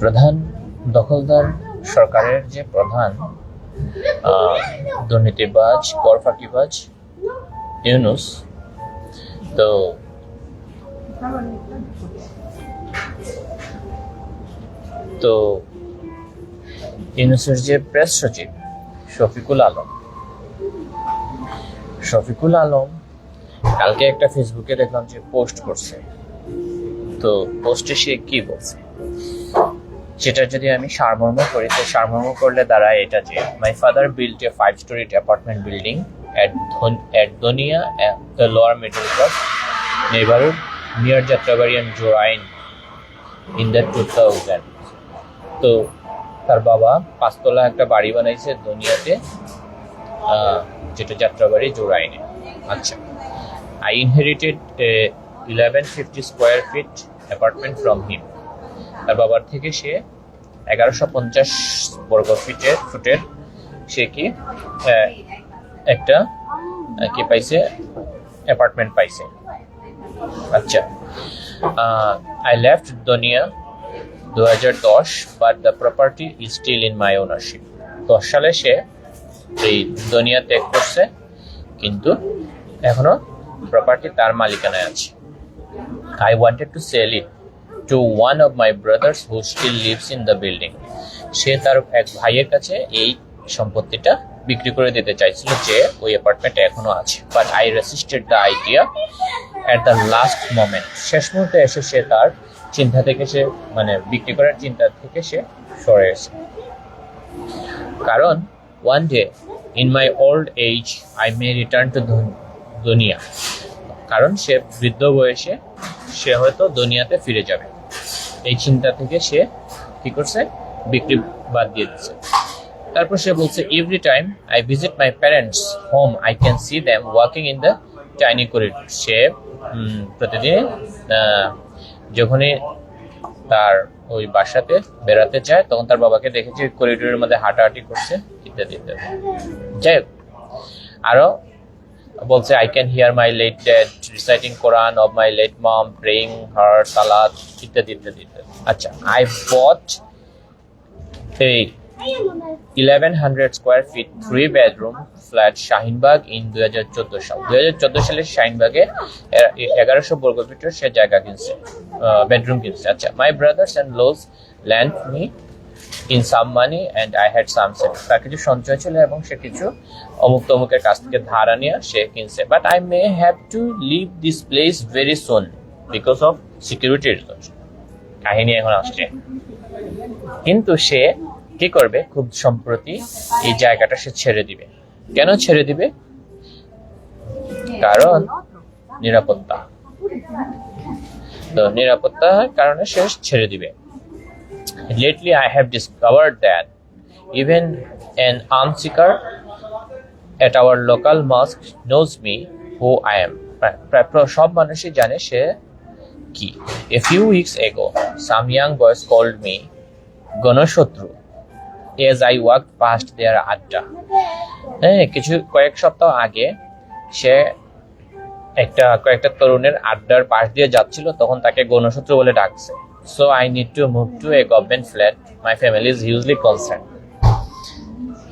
প্রধান দখলদার সরকারের যে প্রধান দুর্নীতিবাজ কর ফাঁকিবাজ ইউনুস, তো তো ইউনুসের যে প্রেস সচিব শফিকুল আলম শফিকুল আলম কালকে একটা ফেসবুকে দেখলাম যে পোস্ট করছে। তো পোস্টে সে কি বলছে? সেটা যদি আমি সারমর্ম করি তো সারমর্ম করলে দাঁড়ায় এটা যে my father built a five storey apartment building at Donia, uh, the lower middle class neighborhood near Jatrabari and Jorain in the 2000. তো তার বাবা পাঁচতলা একটা বাড়ি বানাইছে দুনিয়াতে যেটা যাত্রাবাড়ি জোড়াইনে আচ্ছা। I inherited eleven fifty square feet apartment from him তার বাবার থেকে সে এগারোশো পঞ্চাশ বর্গ ফিটের ফুটের সে কি একটা কি পাইছে? অ্যাপার্টমেন্ট পাইছে। আচ্ছা। আই লেফট দুনিয়া দু হাজার দশ but the property is still in my ownership দশ সালে সে এই দুনিয়া ত্যাগ করছে, কিন্তু এখনও প্রপার্টি তার মালিকানায় আছে। I wanted to sell it to one of my brothers who still lives in the building সে তার এক ভাইয়ের কাছে এই সম্পত্তিটা বিক্রি করে দিতে চাইছিল যে ওই অ্যাপার্টমেন্টে এখনও আছে। But I resisted the idea at the last moment শেষ মুহূর্তে এসে সে তার চিন্তা থেকে সে মানে বিক্রি করার চিন্তা থেকে সে সরে এসে। কারণ one day in my old age I may return to Donia. কারণ সে বৃদ্ধ বয়সে সে হয়তো দুনিয়াতে ফিরে যাবে। এই চিন্তা থেকে সে কি করছে? বিক্রি বাদ দিয়ে দিচ্ছে তারপর সে বলছে every time I visit my parents home I can see them walking in the tiny corridor সে প্রতিদিন যখনই তার ওই বাসাতে বেড়াতে যায়, তখন তার বাবাকে দেখেছি করিডোরের মধ্যে হাঁটাহাঁটি করছে, ইত্যাদি ইত্যাদি। যাই হোক, আরও বলছে I can hear my late dad reciting Quran of my late mom praying her salat ইত্যাদি ইত্যাদি আচ্ছা আই বট এই eleven hundred square feet three bedroom flat Shaheenbagh in দুই হাজার চোদ্দ সাল। দুই হাজার চোদ্দ সালে শাহিনবাগে এগারোশো বর্গ ফিটের সে জায়গা কিনছে বেডরুম কিনছে। আচ্ছা my brothers in-laws lent me in some money and I had some saved তার কিছু সঞ্চয় ছিল এবং সে কিছু অমুক তমুকের কাছ থেকে ধার আনিয়া সে কিনছে। But I may have to leave this place very soon because of security reasons কাহিনী এখন আসছে। কিন্তু সে কি করবে? খুব সম্প্রতি এই জায়গাটা সে ছেড়ে দিবে। কেন ছেড়ে দিবে? কারণ নিরাপত্তা। তো নিরাপত্তার কারণে সে ছেড়ে দিবে। Lately I have discovered that even arm seeker at our local mosque knows me who I am প্রায় সব মানুষই জানে সে কি। A few weeks ago some young boys called me গণশত্রু। As I walk past their adda. হ্যাঁ কিছু কয়েক সপ্তাহ আগে সে একটা, কয়েকটা তরুণের আড্ডার পাশ দিয়ে যাচ্ছিল, তখন তাকে গণশত্রু বলে ডাকছে। So I need to move to a government flat my family is hugely concern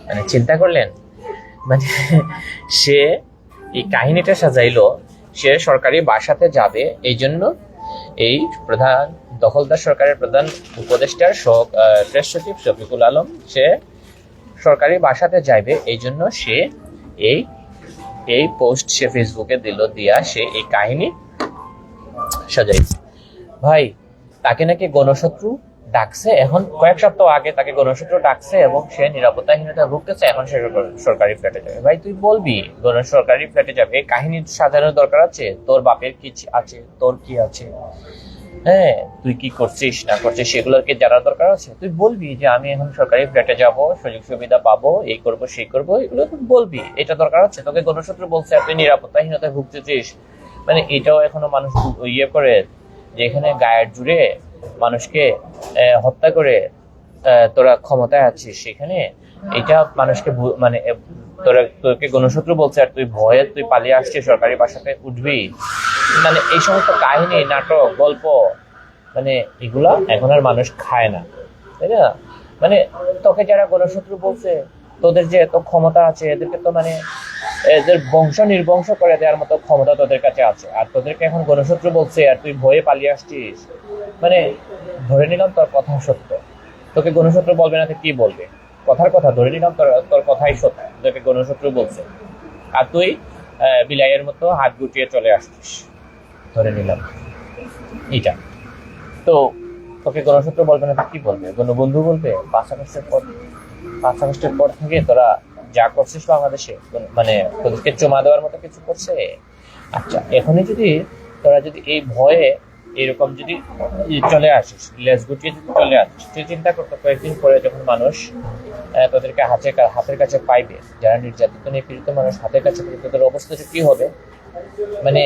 মানে চিন্তা করলেন? মানে সে এই কাহিনীটা সাজাইলো, সে সরকারি বাসাতে যাবে এই জন্য এই প্রধান, দখলদার সরকারের প্রধান উপদেষ্টার প্রেস সচিব শফিকুল আলম, সে সরকারি বাসাতে যাইবে এই জন্য সে এই এই পোস্ট সে ফেসবুকে দিল, দিয়া সে এই কাহিনী সাজাই ভাই, তাকে নাকি গণশত্রু ডাকছে, এখন কয়েক সপ্তাহ আগে তাকে গণসূত্র ডাকছে এবং সে নিরাপত্তাহীনতা ভুগতেছে, এখন সে সরকারি ফ্ল্যাটে যাবে। ভাই, তুই বলবি সরকারি ফ্ল্যাটে যাবে কাহিনী সাজানোর দরকার আছে? তোর বাপের কি আছে? তোর কি আছে? হ্যাঁ তুই কি করছিস, না করছিস, সেগুলোর কি জানার দরকার আছে? তুই বলবি যে আমি এখন সরকারি ফ্ল্যাটে যাব, সুযোগ সুবিধা পাবো, এই করব, সেই করব, এগুলো তুই বলবি, এটা দরকার আছে? তোকে গণসূত্র বলছে, তুই নিরাপত্তাহীনতায় ভুগতেছিস। মানে এটাও এখনও মানুষ ইয়ে করে, যে এখানে গায়ের জুড়ে মানুষকে হত্যা করে তোরা ক্ষমতায় আছিস সেখানে, এটা মানুষকে মানে তোরা, তোকে গণশত্রু বলছে আর তুই ভয়ে তুই পালিয়ে আসছিস, সরকারি বাসাতে উঠবি। মানে এই সমস্ত কাহিনী, নাটক, গল্প মানে এগুলা এখন আর মানুষ খায় না, তাই না? মানে তোকে যারা গণশত্রু বলছে, তোদের যে এত ক্ষমতা আছে, এদেরকে তো মানে এদের বংশ নির্বংশ করে দেওয়ার মতো ক্ষমতা তোদের কাছে আছে। আর তোদেরকে এখন গণশত্রু বলছে, আর তুই ভয়ে পালিয়ে আসছিস? মানে ধরে নিলাম তোর কথা সত্য। তোকে গণশত্রু বলবে না কি বলবে? কথার কথা, ধরে নিলাম তোর তোর কথাই সত্য। তোকে গণশত্রু বলছে। আর তুই বিলাইয়ের মতো হাত গুটিয়ে চলে আসছিস। ধরে নিলাম। এইটা। তো, তোকে গণশত্রু বলবে না কি বলবে? গণবন্ধু বলবে, পাঁচ আগস্টের পর, পাঁচ আগস্টের পর থেকে তোরা যা করছিস বাংলাদেশে মানে তোদেরকে জমা দেওয়ার মতো কিছু করছে? আচ্ছা এখনই যদি তোরা যদি এই ভয়ে এরকম যদি চলে আসিস, লেজ গুটিয়ে যদি চলে আসিস, তুই চিন্তা করতো কয়েকদিন পরে যখন মানুষ তোদেরকে হাতে হাতের কাছে পাইবে, যারা নির্যাতিত নিয়ে নিপীড়িত মানুষ হাতের কাছে পাইবে, তোদের অবস্থাটা কি হবে? মানে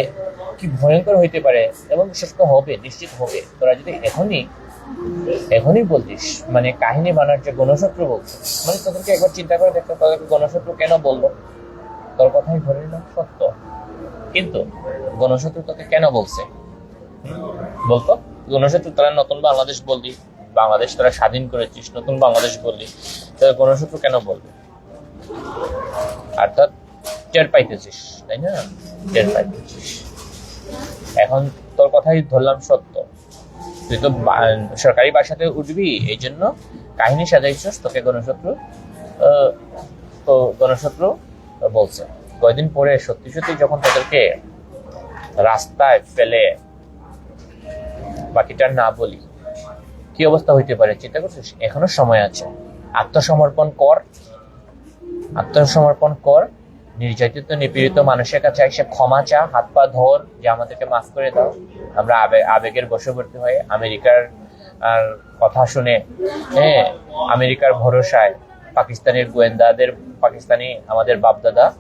কি ভয়ঙ্কর হইতে পারে, এবং বিশেষ করে হবে, নিশ্চিত হবে। তোরা যদি এখনই এখনই বলতিস মানে কাহিনী বানার যে গণশত্রু বলছে মানে তোদেরকে একবার চিন্তা করে দেখতে তোদেরকে গণশত্রু কেন বলল তোর কথাই ধরে নিলাম সত্য। কিন্তু গণশত্রু তোকে কেন বলছে? বলতো, গণশত্রু তারা নতুন বাংলাদেশ বললি, বাংলাদেশ তারা স্বাধীন করেছিস, নতুন বাংলাদেশ বললি তোরা গণশত্রু কেন বলবে? অর্থাৎ টের পাইতেছিস, তাই না? টের পাইতেছিস। এখন তোর কথাই ধরলাম সত্য। তুই তো সরকারি বাসাতে উঠবি, এই জন্য কাহিনী সাজাইছিস, তোকে গণশত্রু তো গণশত্রু বলছে। কয়দিন পরে সত্যি সত্যি যখন তাদেরকে রাস্তায় ফেলে বাকিটা না বলি, কি অবস্থা হইতে পারে চিন্তা করছিস? এখনও সময় আছে। আত্মসমর্পণ কর। আত্মসমর্পণ কর। নির্যাতিত, নিপীড়িত মানুষের কাছে এসে ক্ষমা চা, হাত পা ধর, যে আমাদেরকে মাফ করে দাও। আমরা আবে- আবেগের বশবর্তী হয়ে আমেরিকার, আর কথা শুনে হ্যাঁ আমেরিকার ভরসায় পাকিস্তানের গোয়েন্দাদের, পাকিস্তানি আমাদের বাপদাদা,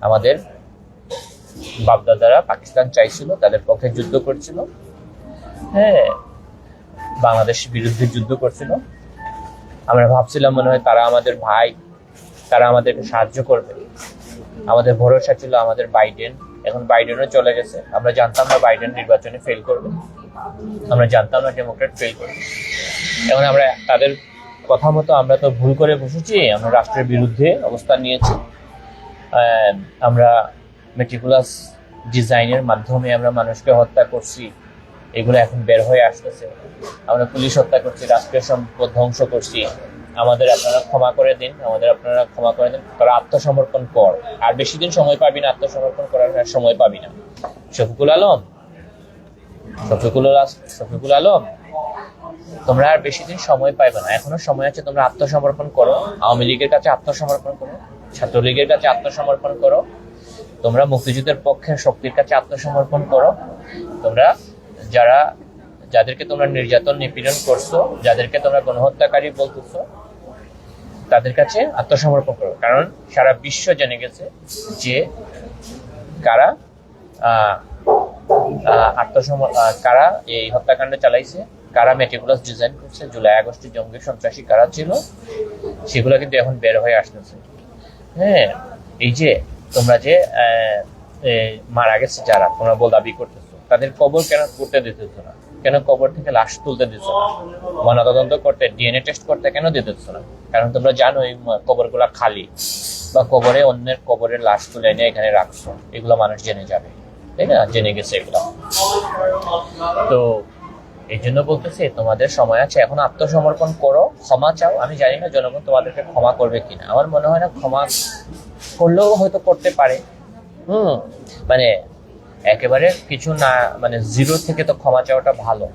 আমাদের বাপদাদারা পাকিস্তান চাইছিল, তাদের পক্ষে যুদ্ধ করছিল। হ্যাঁ বাংলাদেশ বিরুদ্ধে যুদ্ধ করছিল। আমরা ভাবছিলাম মনে হয় তারা আমাদের ভাই, তারা আমাদেরকে সাহায্য করবে। আমাদের ভরসা ছিল আমাদের বাইডেন। এখন বাইডেনও চলে গেছে। আমরা জানতাম না বাইডেন নির্বাচনে ফেল করবে। আমরা জানতাম না ডেমোক্রেট ফেল করবে। এখন আমরা তাদের কথা মতো আমরা তো ভুল করে বসেছি। আমরা রাষ্ট্রের বিরুদ্ধে অবস্থান নিয়েছি। আমরা মেটিকুলাস ডিজাইনের মাধ্যমে আমরা মানুষকে হত্যা করছি। এগুলো এখন বের হয়ে আসতেছে। আমরা পুলিশ হত্যা করছি, রাষ্ট্রীয় সম্পদ ধ্বংস করছি। আমাদের আপনারা ক্ষমা করে দিন, আমাদের আপনারা ক্ষমা করে দিন। তারা আত্মসমর্পণ কর। আর বেশি দিন সময় পাবি না, আত্মসমর্পণ করার সময় পাবি না। শফিকুল আলম? শফিকুল শফিকুল আলম? তোমরা আর বেশি দিন সময় পাইবে না। এখনও সময় আছে, তোমরা আত্মসমর্পণ করো। আওয়ামী লীগের কাছে আত্মসমর্পণ করো। ছাত্রলীগের কাছে আত্মসমর্পণ করো। তোমরা মুক্তিযুদ্ধের পক্ষে শক্তির কাছে আত্মসমর্পণ করো। তোমরা যারা যাদেরকে তোমরা নির্যাতন, নিপীড়ন করছ, যাদেরকে তোমরা গণহত্যাকারী বলতেছো, তাদের কাছে আত্মসমর্পণ করো। কারণ সারা বিশ্ব জেনে গেছে যে কারা আত্মসম কারা এই হত্যাকাণ্ড চালাইছে, কারা মেটিকুলাস ডিজাইন করছে, জুলাই আগস্টে জঙ্গি সন্ত্রাসী কারা ছিল, সেগুলো কিন্তু এখন বের হয়ে আসতেছে। হ্যাঁ এই যে তোমরা যে মারা গেছে যারা, তোমরা বল দাবি করতেছো, তাদের কবর কেন করতে দিতেছ না? কেন কবর থেকে লাশ তুলতে দিচ্ছ না? ময়নাতদন্ত করতে ডিএনএ টেস্ট করতে কেন দিতেছ না? কারণ তোমরা জানো এই কবরগুলা খালি। বা কবরে অন্যের কবরের লাশ তুলে এনে এখানে রাখছো। এগুলো মানুষ জেনে যাবে। তাই না? জেনে গেছে এগুলো। তো এই জন্য বলতেছি, তোমাদের সময় আছে। এখন আত্মসমর্পণ করো, ক্ষমা চাও। আমি জানি না জনগণ তোমাদেরকে ক্ষমা করবে কিনা। আমার মনে হয় না ক্ষমা করলেও হয়তো করতে পারে। হুম। মানে একেবারে কিছু না মানে জিরো থেকে তো ক্ষমা চাওয়াটা ভালো।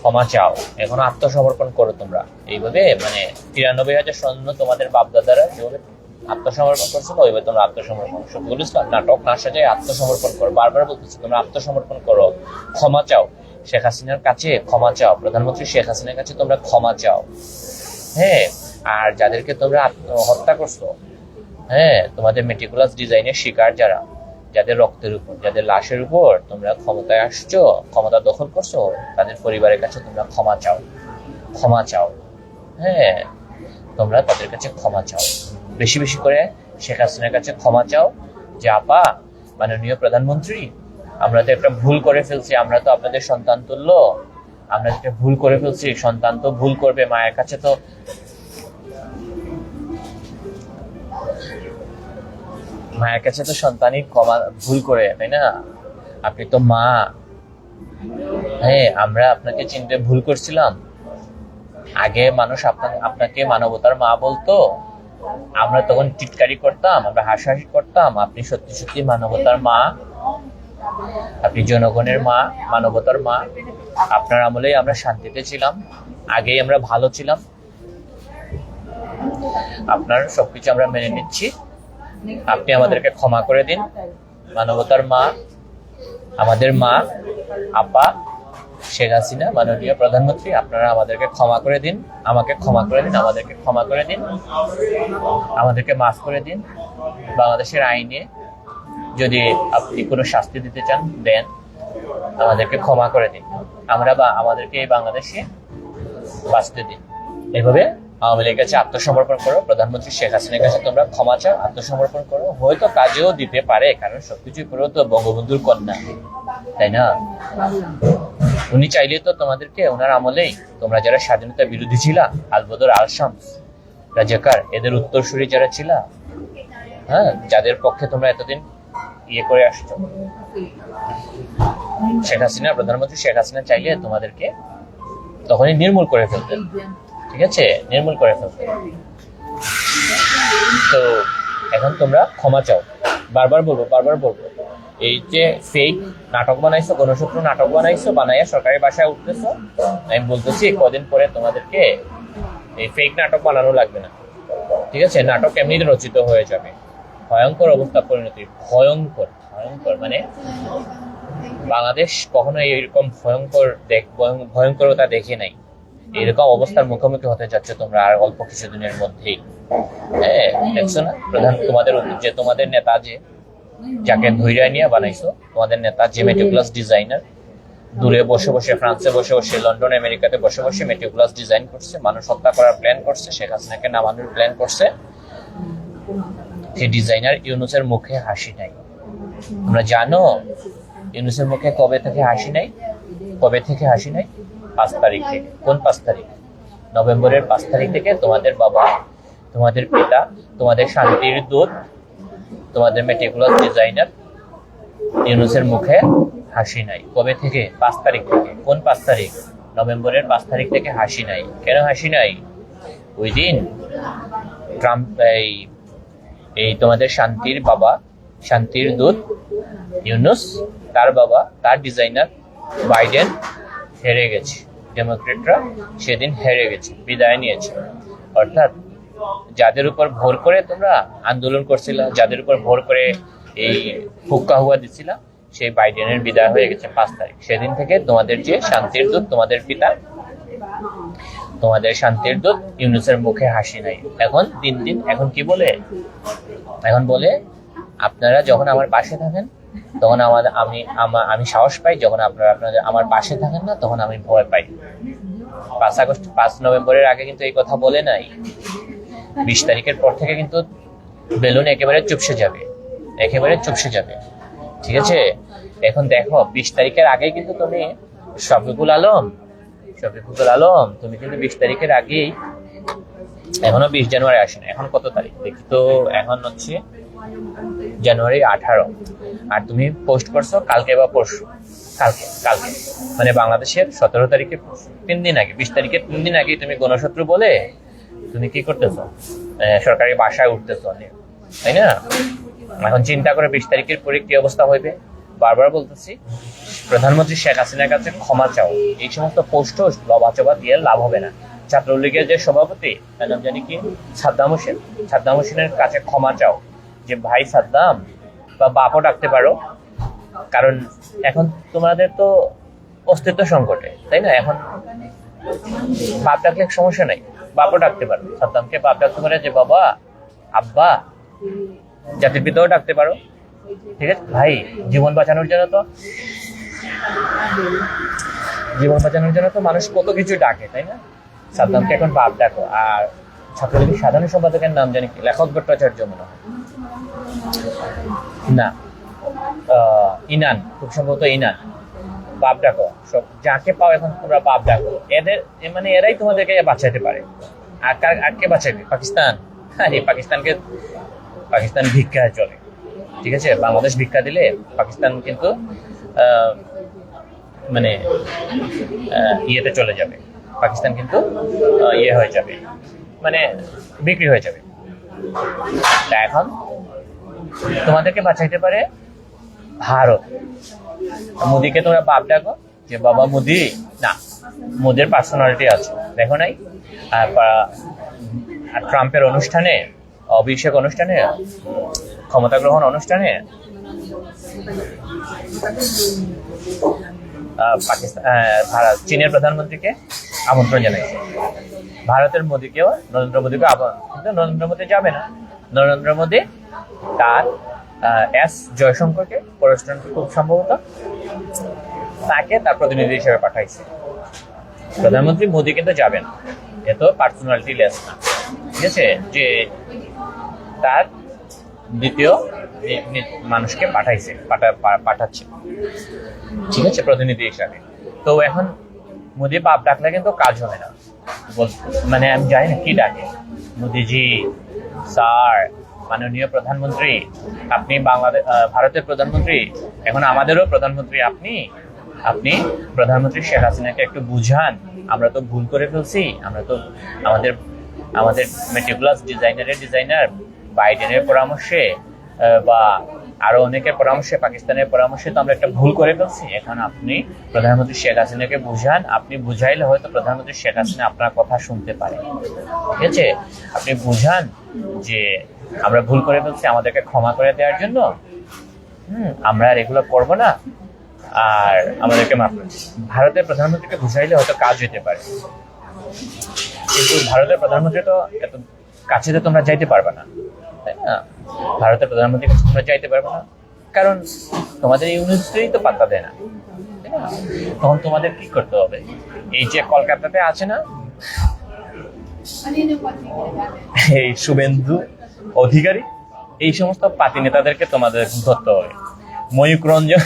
ক্ষমা চাও। এখন আত্মসমর্পণ করো তোমরা। এইভাবে মানে তিরানব্বই হাজার সৈন্য তোমাদের বাপদাদারা যেভাবে আত্মসমর্পণ করছিল, ওইভাবে তোমরা আত্মসমর্পণ সবগুলো নাটক না সাজায় আত্মসমর্পণ করো। বারবার বলতেছি, তোমরা আত্মসমর্পণ করো। ক্ষমা চাও। শেখ হাসিনার কাছে ক্ষমা চাও। প্রধানমন্ত্রী শেখ হাসিনার কাছে তোমরা ক্ষমা চাও। হ্যাঁ আর যাদেরকে তোমরা হত্যা করছ হ্যাঁ তোমাদের মেটিকুলাস ডিজাইনের শিকার যারা যাদের রক্তের উপর, যাদের লাশের উপর তোমরা ক্ষমতায় আসছো, ক্ষমতা দখল করছ, তাদের পরিবারের কাছে তোমরা ক্ষমা চাও। ক্ষমা চাও। হ্যাঁ তোমরা তাদের কাছে ক্ষমা চাও। বেশি বেশি করে শেখ হাসিনার কাছে ক্ষমা চাও যে, আপা, মাননীয় প্রধানমন্ত্রী, আমরা তো একটা ভুল করে ফেলছি, আমরা তো আপনাদের সন্তান তুললো আমরা যেটা ভুল করে ফেলছি, সন্তান তো ভুল করবে, মায়ের কাছে তো মায়ের কাছে তো সন্তানই কমা ভুল করে, তাই না? আপনি তো মা। হ্যাঁ আমরা আপনাকে চিনতে ভুল করছিলাম। আগে মানুষ আপনাকে আপনাকে মানবতার মা বলতো। আমরা তখন টিটকারি করতাম, আমরা হাসাহাসি করতাম, আপনি সত্যি সত্যি মানবতার মা। আপনি জনগণের মা, মানবতার মা। আপনার আমলেই আমরা শান্তিতে ছিলাম, আগেই আমরা ভালো ছিলাম। আপনার সবকিছু আমরা মেনে নিচ্ছি। আপনি আমাদেরকে ক্ষমা করে দিন। মানবতার মা, আমাদের মা, আপা, শেখ হাসিনা, মাননীয় প্রধানমন্ত্রী, আপনারা আমাদেরকে ক্ষমা করে দিন। আমাকে ক্ষমা করে দিন, আমাদেরকে ক্ষমা করে দিন। আমাদেরকে মাফ করে দিন। বাংলাদেশের আইনে যদি আপনি কোনো শাস্তি দিতে চান, দেন। আমাদেরকে ক্ষমা করে দিন। আমরা বা, আমাদেরকে এই বাংলাদেশে বাঁচতে দিন। এভাবে আওয়ামী লীগের কাছে আত্মসমর্পণ করো, প্রধানমন্ত্রী শেখ হাসিনার কাছে তোমরা ক্ষমা চাও, আত্মসমর্পণ করো। হয়তো কাজেও দিতে পারে, কারণ সবকিছু করেও তো বঙ্গবন্ধুর কন্যা। তাই না? উনি চাইলে তো তোমাদেরকে, ওনার আমলেই তোমরা যারা স্বাধীনতা বিরোধী ছিলা, আলবদর আল শামস রাজাকার, এদের উত্তরসূরি যারা ছিলা হ্যাঁ যাদের পক্ষে তোমরা এতদিন ইয়ে করে আসছো। শেখ হাসিনা, প্রধানমন্ত্রী শেখ হাসিনা চাইলে তোমাদেরকে তখনই নির্মূল করে ফেলতেন। ঠিক আছে? নির্মূল করে ফেলতেন তো এখন তোমরা ক্ষমা চাও। বারবার বলব বারবার বলব। এই যে ফেক নাটক বানাইছো গণসূত্র নাটক বানাইছো, বানাইয়া সরকারি বাসায় উঠতেছো, আমি বলতেছি কদিন পরে তোমাদেরকে এই ফেক নাটক বানানো লাগবে না। ঠিক আছে? নাটক এমনি রচিত হয়ে যাবে। ভয়ঙ্কর অবস্থা পরিণতি, ভয়ঙ্কর ভয়ঙ্কর মানে বাংলাদেশ কখনো এইরকম ভয়ঙ্কর দেখ ভয়ং- ভয়ঙ্করতা দেখে নাই। এরকম অবস্থার মুখোমুখি হতে যাচ্ছে তোমরা আর অল্প কিছুদিনের মধ্যেই। হ্যাঁ দেখছ না? প্রধান তোমাদের যে তোমাদের নেতা যে যাকে ধৈর্য নিয়ে বানাইছো, তোমাদের নেতা যে মেটিকুলাস ডিজাইনার দূরে বসে বসে, ফ্রান্সে বসে বসে, লন্ডন, আমেরিকাতে বসে বসে মেটিকুলাস ডিজাইন করছে, মানুষ হত্যা করার প্ল্যান করছে, শেখ হাসিনাকে নামানোর প্ল্যান করছে। সেই ডিজাইনার ইউনুসের মুখে হাসি নাই। তোমরা জানো, ইউনুসের মুখে কবে থেকে হাসি নাই? কবে থেকে হাসি নাই? পাঁচ তারিখ। থেকে কোন পাঁচ তারিখ? নভেম্বরের পাঁচ তারিখ থেকে তোমাদের বাবা, তোমাদের পিতা, তোমাদের শান্তির দূত, তোমাদের মেটিকুলাস ডিজাইনার ইউনুসের মুখে হাসি নাই। কবে থেকে? পাঁচ তারিখ থেকে। কোন পাঁচ তারিখ? নভেম্বরের পাঁচ তারিখ থেকে হাসি নাই। কেন হাসি নাই? ওই দিন ট্রাম্প, এই এই তোমাদের শান্তির বাবা, শান্তির দূত ইউনুস, তার বাবা, তার ডিজাইনার বাইডেন হেরে গেছে। ডেমোক্রেটরা সেদিন হেরে গেছে, বিদায় নিয়েছে। অর্থাৎ যাদের উপর ভোর করে তোমরা আন্দোলন করছিলা, যাদের উপর ভোর করে এই হুক্কা হুয়া দিছিলা, সেই বাইডেনের বিদায় হয়ে গেছে পাঁচ তারিখ। সেদিন থেকে তোমাদের যে শান্তির দূত, তোমাদের পিতা, তোমাদের শান্তির দূত ইউনুসের মুখে হাসি নাই। এখন দিন দিন, এখন কি বলে? এখন বলে, আপনারা যখন আমার পাশে থাকেন তখন আমার, আমি, আমা- সাহস পাই যখন আপনারা আপনাদের আমার পাশে থাকেন না, তখন আমি ভয় পাই। পাঁচ আগস্ট, পাঁচ নভেম্বরের আগে কিন্তু এই কথা বলে নাই। বিশ তারিখের পর থেকে কিন্তু বেলুন একেবারে চুপসে যাবে। একেবারে চুপসে যাবে। ঠিক আছে? এখন দেখো, বিশ তারিখের আগে কিন্তু তুমি শফিকুল আলম শফিকুল আলম, তুমি কিন্তু বিশ তারিখের আগেই এখনও বিশ জানুয়ারি আসেন। এখন কত তারিখ? দেখি তো, এখন হচ্ছে জানুয়ারি আঠারো। আর তুমি পোস্ট করছ কালকে বা পরশু। কালকে কালকে। মানে বাংলাদেশের সতেরো তারিখে তিন দিন আগে, বিশ তারিখের তিন দিন আগে তুমি গণশত্রু বলে তুমি কি করতেছো? সরকারি বাসায় উঠতেছো তাই না? এখন চিন্তা করে বিশ তারিখের পরে কি অবস্থা হইবে? বারবার বলতেছি, প্রধানমন্ত্রী শেখ হাসিনার কাছে ক্ষমা চাও। এই সমস্ত পোস্ট লবাচবা দিয়ে লাভ হবে না। ছাত্রলীগের যে সভাপতি, তার নাম জানি কি? সাদ্দাম হোসেন। সাদ্দাম হোসেনের কাছে ক্ষমা চাও। যে ভাই সাদ্দাম, বা বাপও ডাকতে পারো। কারণ এখন তোমাদের তো অস্তিত্ব সংকটে, তাই না? এখন বাপ ডাকলে সমস্যা নাই, বাপও ডাকতে পারো। সাদ্দামকে বাপ ডাকতে পারে যে, বাবা, আব্বা, জাতির পিতাও ডাকতে পারো। ঠিক আছে? ভাই, জীবন বাঁচানোর জন্য তো, জীবন বাঁচানোর জন্য তো মানুষ কত কিছু ডাকে, তাই না? সাদ্দামকে এখন বাপ ডাকো। আর ছাত্রলীগের সাধারণ সম্পাদকের নাম জানি লেখক ভট্টাচার্য মনে হয়। না ইনান, খুব সম্ভবত ইনান। বাপ ডাকো, সব যাকে পাও এখন তোমরা বাপ ডাকো। এদের মানে এরাই তোমাদেরকে বাঁচাইতে পারে। আর কার- আর বাঁচাইবে? পাকিস্তান। এই পাকিস্তানকে, পাকিস্তান ভিক্ষায় চলে। ঠিক আছে? বাংলাদেশ ভিক্ষা দিলে পাকিস্তান কিন্তু মানে ইয়েতে চলে যাবে। পাকিস্তান কিন্তু ইয়ে হয়ে যাবে। মানে বিক্রি হয়ে যাবে। এখন তোমাদেরকে বাঁচাইতে পারে ভারত। মোদিকে তোমরা বাপ ডাকো যে, বাবা মোদি, না, মোদির পার্সোনালিটি আছে, দেখো নাই? আর ট্রাম্পের অনুষ্ঠানে, অভিষেক অনুষ্ঠানে, ক্ষমতা গ্রহণ অনুষ্ঠানে পাকিস্তান চীনের প্রধানমন্ত্রীকে আমন্ত্রণ জানাইছে। ভারতের মোদীকেও, নরেন্দ্র মোদীকে আহ্বান কিন্তু নরেন্দ্র মোদী যাবে না। নরেন্দ্র মোদী, তার এস জয়শঙ্করকে পররাষ্ট্রমন্ত্রী খুব সম্ভবত। তাকে তার প্রতিনিধি হিসেবে পাঠাইছে। প্রধানমন্ত্রী মোদী কিন্তু যাবেন। এত পার্সোনালিটি লেস না। ঠিক আছে? যে তার দ্বিতীয় মানুষকে পাঠাইছে পাঠাচ্ছে। ঠিক আছে? প্রতিনিধি হিসাবে। তো এখন মোদি বাপ ডাকলে কিন্তু কাজ হবে না। মানে আমি জানি না কি ডাকে। মোদিজি স্যার, মাননীয় প্রধানমন্ত্রী, আপনি বাংলাদেশ ভারতের প্রধানমন্ত্রী, এখন আমাদেরও প্রধানমন্ত্রী আপনি। আপনি প্রধানমন্ত্রী শেখ হাসিনাকে একটু বুঝান। আমরা তো ভুল করে ফেলছি। আমরা তো আমাদের আমাদের মেটিকুলাস ডিজাইনারের ডিজাইনার বাইডেনের পরামর্শে বা আরও অনেকের পরামর্শে, পাকিস্তানের পরামর্শে তো আমরা একটা ভুল করে ফেলছি। এখন আপনি প্রধানমন্ত্রী শেখ হাসিনাকে বুঝান, আপনি বুঝাইলে হয়তো প্রধানমন্ত্রী শেখ হাসিনা আপনার কথা শুনতে পারে। ঠিক আছে? আপনি বুঝান যে আমরা ভুল করে ফেলছি আমাদেরকে ক্ষমা করে দেওয়ার জন্য। হুম, আমরা আর এগুলো করব না। আর আমাদেরকে মাফ ভারতের প্রধানমন্ত্রীকে বুঝাইলে হয়তো কাজ হতে পারে। কিন্তু ভারতের প্রধানমন্ত্রী তো এত কাছে তো তোমরা যাইতে পারবে না। তাই না? ভারতের প্রধানমন্ত্রীর কাছে তোমরা যাইতে পারবে না। কারণ তোমাদের ইউনিভার্সিটি তো পাত্তা দেয় না তখন তোমাদের কি করতে হবে? এই যে কলকাতাতে আছে না? এই শুভেন্দু অধিকারী, এই সমস্ত পাতি নেতাদেরকে তোমাদের ধরতে হবে। ময়ূক রঞ্জন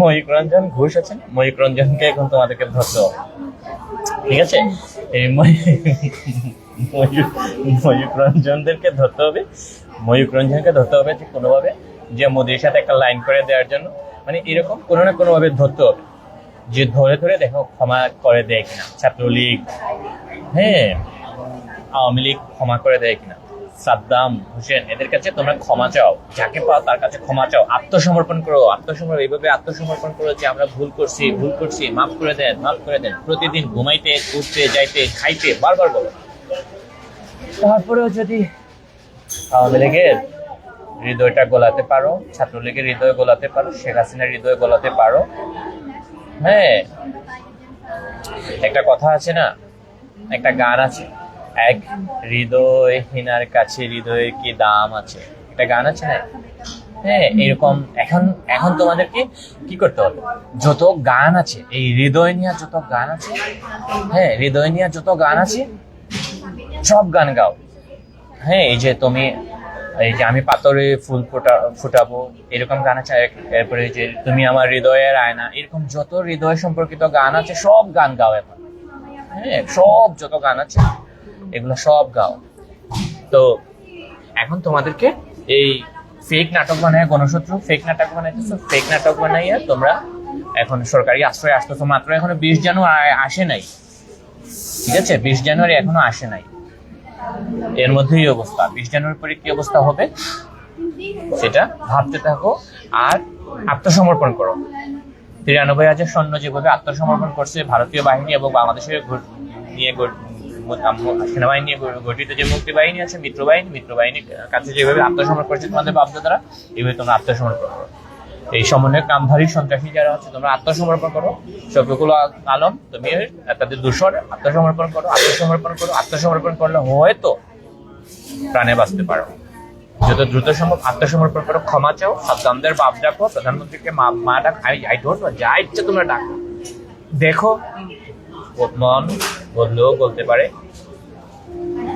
ময়ূক রঞ্জন ঘোষ আছেন ময়ূক রঞ্জনকে এখন তোমাদেরকে ধরতে হবে। ঠিক আছে? এই ময়ূর রঞ্জনদেরকে ধরতে হবে। ময়ূক রঞ্জনকে ধরতে হবে যে কোনোভাবে, যে মোদির সাথে একটা লাইন করে দেওয়ার জন্য। মানে এরকম কোনো না কোনোভাবে ধরতে হবে। যে ধরে ধরে দেখো ক্ষমা করে দেয় কিনা, ছাত্রলীগ হ্যাঁ আওয়ামী লীগ ক্ষমা করে দেয় কিনা। সাদ্দাম হোসেন এদের কাছে তোমরা ক্ষমা চাও। যাকে পাও তার কাছে ক্ষমা চাও। আত্মসমর্পণ করো। আত্মসমর্পণ এইভাবে আত্মসমর্পণ করো যে আমরা ভুল করছি ভুল করছি। মাফ করে দেন মাফ করে দেন। প্রতিদিন ঘুমাইতে উঠতে যাইতে খাইতে বারবার বলো। তারপরেও যদি আওয়ামী লীগের হৃদয়টা গোলাতে পারো ছাত্রলীগের হৃদয় গোলাতে পারো শেখ হাসিনার হৃদয় গোলাতে পারো হ্যাঁ একটা কথা আছে না? একটা গান আছে। এক হৃদয়হীনার কাছে হৃদয়ের কি দাম আছে? একটা গান আছে না? হ্যাঁ এরকম। এখন এখন তোমাদেরকে কি করতে হবে? যত গান আছে, এই হৃদয় নিয়ে যত গান আছে হ্যাঁ হৃদয় নিয়ে যত গান আছে, সব গান গাও। হ্যাঁ এই যে তুমি, এই যে আমি পাথরে ফুল ফোটা, ফুটাবো, এরকম গান আছে। এরপরে যে তুমি আমার হৃদয়ের আয়না, এরকম যত হৃদয় সম্পর্কিত গান আছে, সব গান গাও এখন হ্যাঁ সব যত গান আছে এগুলো সব গাও। তো এখন তোমাদেরকে এই ফেক নাটক বানায়, গণশত্রু ফেক নাটক বানাইতেছো। ফেক নাটক বানাইয়া তোমরা এখন সরকারি আশ্রয় আসতেছো। মাত্র এখনও বিশ জানুয়ারি আসে নাই। ঠিক আছে? বিশ জানুয়ারি এখনও আসে নাই। এর মধ্যেই অবস্থা। বিশ জানুয়ারি পরে কি অবস্থা হবে? সেটা ভাবতে থাকো। আর আত্মসমর্পণ করো। তিরানব্বই হাজার সৈন্য যেভাবে আত্মসমর্পণ করছে, ভারতীয় বাহিনী এবং বাংলাদেশের নিয়ে সেনাবাহিনী, গঠিত যে মুক্তি বাহিনী আছে মিত্র বাহিনী মিত্র বাহিনীর কাছে যেভাবে আত্মসমর্পণ করছে তোমাদের বাপদাদারা এইভাবে তোমরা আত্মসমর্পণ করো। এই সমন্বয় কামধারী সন্ত্রাসী যারা আছে, তোমরা আত্মসমর্পণ করো। শফিকুল আলম, তুমি তাদের দূষর আত্মসমর্পণ করো আত্মসমর্পণ করো, আত্মসমর্পণ করলে হয়তো প্রাণে বাঁচতে পারো। যত দ্রুত সম্ভব আত্মসমর্পণ করো, ক্ষমা চাও সাদ্দামদের বাপ ডাকো, প্রধানমন্ত্রীকে মা মা ডাক, আই আই ডোন্ট যা ইচ্ছে তোমরা ডাকো। দেখো ও- মন বললেও বলতে পারে।